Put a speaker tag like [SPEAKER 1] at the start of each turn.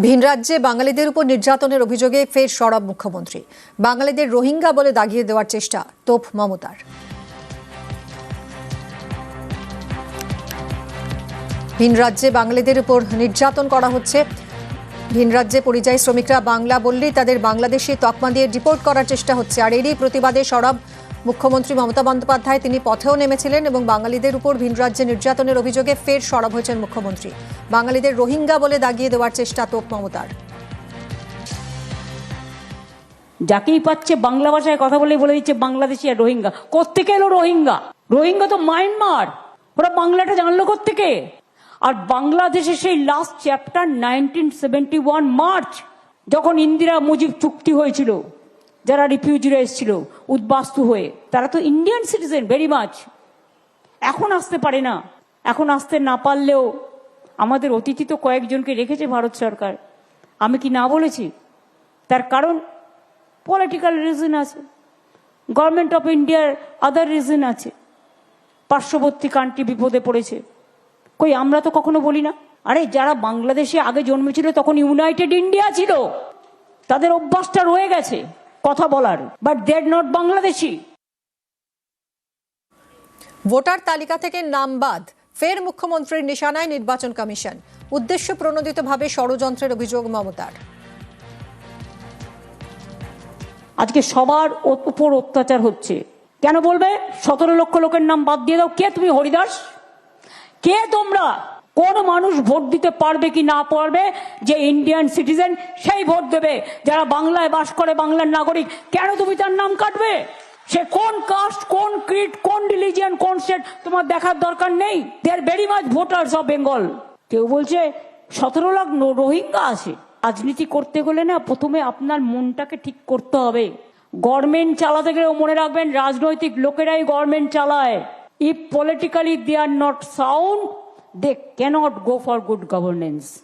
[SPEAKER 1] ভিন রাজ্যে বাঙালিদের উপর নির্যাতনের অভিযোগে ফের সরব মুখ্যমন্ত্রী। বাঙালিদের রোহিঙ্গা বলে দাগিয়ে দেওয়ার চেষ্টা তোপ মমতার। ভিন রাজ্যে বাঙালিদের উপর নির্যাতন করা হচ্ছে। ভিন রাজ্যে পরিযায়ী শ্রমিকরা বাংলা বললেই তাদের বাংলাদেশি তকমা দিয়ে ডিপোর্ট করার চেষ্টা হচ্ছে। আর এরই প্রতিবাদে সরব মুখ্যমন্ত্রী মমতা বন্দ্যোপাধ্যায় তিনি পথেও নেমেছিলেন এবং বাঙালিদের উপর ভিন রাজ্যে নির্যাতনের অভিযোগে ফের সরব হয়েছেন মুখ্যমন্ত্রী। বাঙালিদের রোহিঙ্গা বলে দাগিয়ে দেওয়ার চেষ্টা তোপ মমতার।
[SPEAKER 2] যাকেই পাচ্ছে বাংলা ভাষায় কথা বলে বলে দিচ্ছে বাংলাদেশি আর রোহিঙ্গা। কোত্থেকে এলো রোহিঙ্গা? রোহিঙ্গা তো মায়ানমার। ওরা বাংলাটা জানলো কোত্থেকে? আর বাংলাদেশে সেই last chapter nineteen seventy one March যখন ইন্দিরা মুজিব চুক্তি হয়েছিল যারা রিফিউজিরা এসেছিল, উদ্বাস্তু হয়ে, তারা তো ইন্ডিয়ান সিটিজেন ভেরি মাচ এখন আসতে পারে না। এখন আসতে না পারলেও আমাদের অতিথি তো কয়েকজনকে রেখেছে ভারত সরকার। আমি কি না বলেছি? তার কারণ পলিটিক্যাল রিজন আছে। গভর্নমেন্ট অফ ইন্ডিয়ার আদার রিজন আছে। পার্শ্ববর্তী কান্ট্রি বিপদে পড়েছে। কই, আমরা তো কখনো বলি না? আরে, যারা বাংলাদেশে আগে জন্মেছিল তখন ইউনাইটেড ইন্ডিয়া ছিল। তাদের অভ্যাসটা রয়ে গেছে। কথা বলার বাট দেড় নট বাংলাদেশি
[SPEAKER 1] ভোটার তালিকা থেকে নাম বাদ ফের মুখ্যমন্ত্রীর নিশানায় নির্বাচন কমিশন উদ্দেশ্য প্রণোদিতভাবে ষড়যন্ত্রের অভিযোগ মমতার।
[SPEAKER 2] আজকে সবার উপর অত্যাচার হচ্ছে। কেন বলবে? সতেরো লক্ষ লোকের নাম বাদ দিয়ে দাও। কে তুমি হরিদাস? কে তোমরা? কোন মানুষ ভোট দিতে পারবে কি না পারবে, যে ইন্ডিয়ান সিটিজেন সেই ভোট দেবে। যারা বাংলায় বাস করে, বাংলার নাগরিক, কেন তুমি তার নাম কাটবে? সে কোন কাস্ট কোন ক্রিট কোন রিলিজিয়ান কোন স্টেট তোমার দেখার দরকার নেই। There very much voters of Bengal কেউ বলছে, সতেরো লাখ রোহিঙ্গা আছে। রাজনীতি করতে গেলে না প্রথমে আপনার মনটাকে ঠিক করতে হবে। গভর্নমেন্ট চালাতে গেলেও মনে রাখবেন, রাজনৈতিক লোকেরাই গভর্নমেন্ট চালায়। If politically they are not sound They cannot go for good governance.